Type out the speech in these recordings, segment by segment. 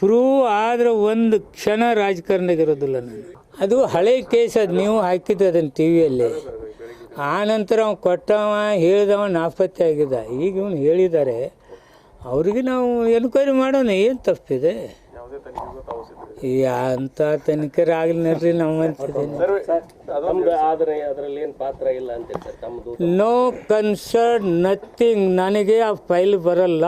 Prove ಆದ್ರೆ ಒಂದು ಕ್ಷಣ ರಾಜಕಾರಣಿಗಿರೋದಿಲ್ಲ ನಾನು ಅದು ಹಳೆ ಕೇಸ್ ಅದು ನೀವು ಹಾಕಿದ್ದು ಅದನ್ನು ಟಿ ವಿಯಲ್ಲಿ. ಆ ನಂತರ ಅವ್ನು ಕೊಟ್ಟವ ಹೇಳಿದವ ನಾಪತ್ತೆ ಆಗಿದ್ದ. ಈಗ ಇವನು ಹೇಳಿದ್ದಾರೆ ಅವ್ರಿಗೆ ನಾವು ಎನ್ಕ್ವೈರಿ ಮಾಡೋಣ ಏನು ತಪ್ಪಿದೆ? ಅಂತ ತನಿಖೆ ಆಗಲಿ ನೋಡ್ರಿ ನಾವು ಅಂತಿದ್ದೀನಿ. ನೋ ಕನ್ಸರ್ನ್ ನಥಿಂಗ್ ನನಗೆ ಆ ಫೈಲ್ ಬರಲ್ಲ.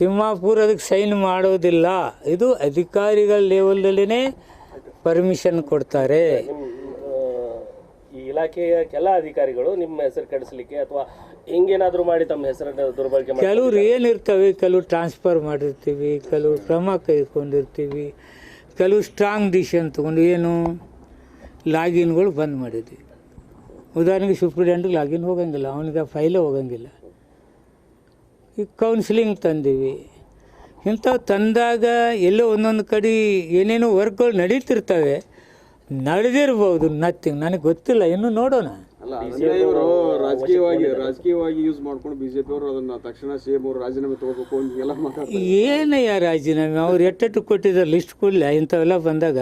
ತಿಮ್ಮಾಪುರ್ ಅದಕ್ಕೆ ಸೈನ್ ಮಾಡೋದಿಲ್ಲ. ಇದು ಅಧಿಕಾರಿಗಳ ಲೆವೆಲ್ದಲ್ಲೇ ಪರ್ಮಿಷನ್ ಕೊಡ್ತಾರೆ. ಈ ಇಲಾಖೆಯ ಕೆಲ ಅಧಿಕಾರಿಗಳು ನಿಮ್ಮ ಹೆಸರು ಕೆಡಿಸ್ಲಿಕ್ಕೆ ಅಥವಾ ಹಿಂಗೇನಾದ್ರೂ ಮಾಡಿ ತಮ್ಮ ಹೆಸರನ್ನು ದುರ್ಬಳಕೆ ಕೆಲವ್ರು ಏನಿರ್ತವೆ ಕೆಲವು ಟ್ರಾನ್ಸ್ಫರ್ ಮಾಡಿರ್ತೀವಿ ಕೆಲವು ಕ್ರಮ ಕೈಕೊಂಡಿರ್ತೀವಿ ಕೆಲವು ಸ್ಟ್ರಾಂಗ್ ಡಿಸಿಷನ್ ತೊಗೊಂಡು ಏನು ಲಾಗಿನ್ಗಳು ಬಂದ್ ಮಾಡಿದ್ವಿ. ಉದಾಹರಣೆಗೆ ಸೂಪ್ರಿಡೆಂಟ್ಗೆ ಲಾಗಿನ್ ಹೋಗಂಗಿಲ್ಲ ಅವನಿಗೆ ಫೈಲೇ ಹೋಗಂಗಿಲ್ಲ. ಈಗ ಕೌನ್ಸಿಲಿಂಗ್ ತಂದೀವಿ. ಇಂಥವು ತಂದಾಗ ಎಲ್ಲೋ ಒಂದೊಂದು ಕಡೆ ಏನೇನೋ ವರ್ಕ್ಗಳು ನಡೀತಿರ್ತವೆ ನಡೆದಿರ್ಬೋದು ನಥಿಂಗ್ ನನಗೆ ಗೊತ್ತಿಲ್ಲ ಇನ್ನೂ ನೋಡೋಣ. ಅಲ್ಲ ಇವರು ರಾಜಕೀಯವಾಗಿ ರಾಜಕೀಯವಾಗಿ ಯೂಸ್ ಮಾಡ್ಕೊಂಡು ಬಿಜೆಪಿ ಅವರು ಅದನ್ನ ತಕ್ಷಣ ಸಿಎಂ ಅವರು ರಾಜೀನಾಮೆ ತಗೋಬೇಕು ಅಂತ ಎಲ್ಲ ಮಾತಾಡ್ತಾರೆ. ಏನಯ್ಯ ರಾಜೀನಾಮೆ? ಅವ್ರು ಎಟ್ಟೆಟ್ಟು ಕೊಟ್ಟಿದ್ದಾರೆ ಲಿಸ್ಟ್ ಕೊಡಲಿ ಇಂಥವೆಲ್ಲ ಬಂದಾಗ.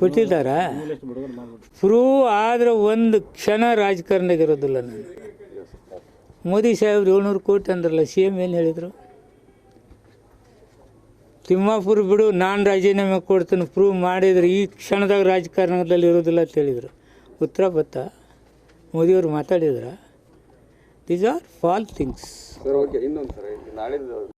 ಕೊಟ್ಟಿದ್ದಾರ? ಪ್ರೂವ್ ಆದ್ರೆ ಒಂದು ಕ್ಷಣ ರಾಜಕಾರಣಿಗಿರೋದಿಲ್ಲ ನಾನು. ಮೋದಿ ಸಾಹೇಬ್ರು ಏಳ್ನೂರು ಕೋಟಿ ಅಂದ್ರಲ್ಲ ಸಿ ಎಂ ಏನು ಹೇಳಿದರು? ತಿಮ್ಮಾಪುರ ಬಿಡು, ನಾನು ರಾಜೀನಾಮೆ ಕೊಡ್ತೀನಿ ಪ್ರೂವ್ ಮಾಡಿದರೆ ಈ ಕ್ಷಣದಾಗ ರಾಜಕಾರಣದಲ್ಲಿ ಇರೋದಿಲ್ಲ ಅಂತ ಹೇಳಿದರು. ಉತ್ತರ ಬತ್ತ? ಮೋದಿಯವರು ಮಾತಾಡಿದ್ರ? These are fall things